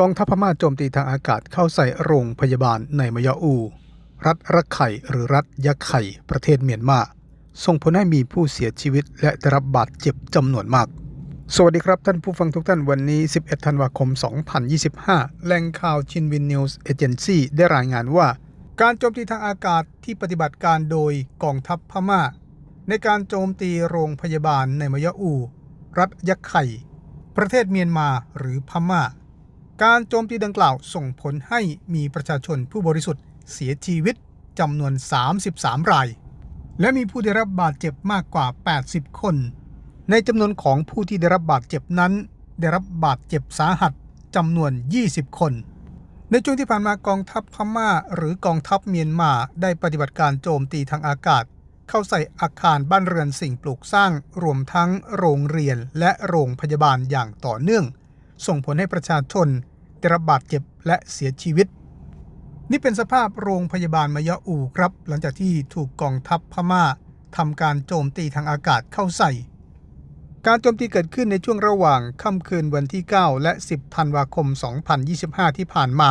กองทัพพม่าโจมตีทางอากาศเข้าใส่โรงพยาบาลในมยาอู รัฐรักไข่หรือรัฐยะไข่ประเทศเมียนมา ส่งผลให้มีผู้เสียชีวิตและได้รับบาดเจ็บจำนวนมาก สวัสดีครับท่านผู้ฟังทุกท่านวันนี้ 11 ธันวาคม 2025 แหล่งข่าวชินวินนิวส์เอเจนซี่ได้รายงานว่า การโจมตีทางอากาศที่ปฏิบัติการโดยกองทัพพม่า ในการโจมตีโรงพยาบาลในมยาอู รัฐยะไข่ประเทศเมียนมาหรือพม่า การโจมตีดังกล่าวส่งผลให้มีประชาชนผู้บริสุทธิ์เสียชีวิตจำนวน 33 ราย และมีผู้ได้รับบาดเจ็บมากกว่า 80 คน ในจำนวนของผู้ที่ได้รับบาดเจ็บนั้น ได้รับบาดเจ็บสาหัสจำนวน 20 คน ในช่วงที่ผ่านมากองทัพพม่า หรือกองทัพเมียนมาได้ปฏิบัติการโจมตีทางอากาศ เข้าใส่อาคารบ้านเรือนสิ่งปลูกสร้าง รวมทั้งโรงเรียนและโรงพยาบาลอย่างต่อเนื่อง ส่งผลให้ประชาชน ได้รับบาดเจ็บและเสียชีวิต นี่เป็นสภาพโรงพยาบาลมายะอูครับ หลังจากที่ถูกกองทัพพม่าทำการโจมตีทางอากาศเข้าใส่ การโจมตีเกิดขึ้นในช่วงระหว่างค่ำคืนวันที่ 9 และ 10 ธันวาคม 2025 ที่ผ่านมา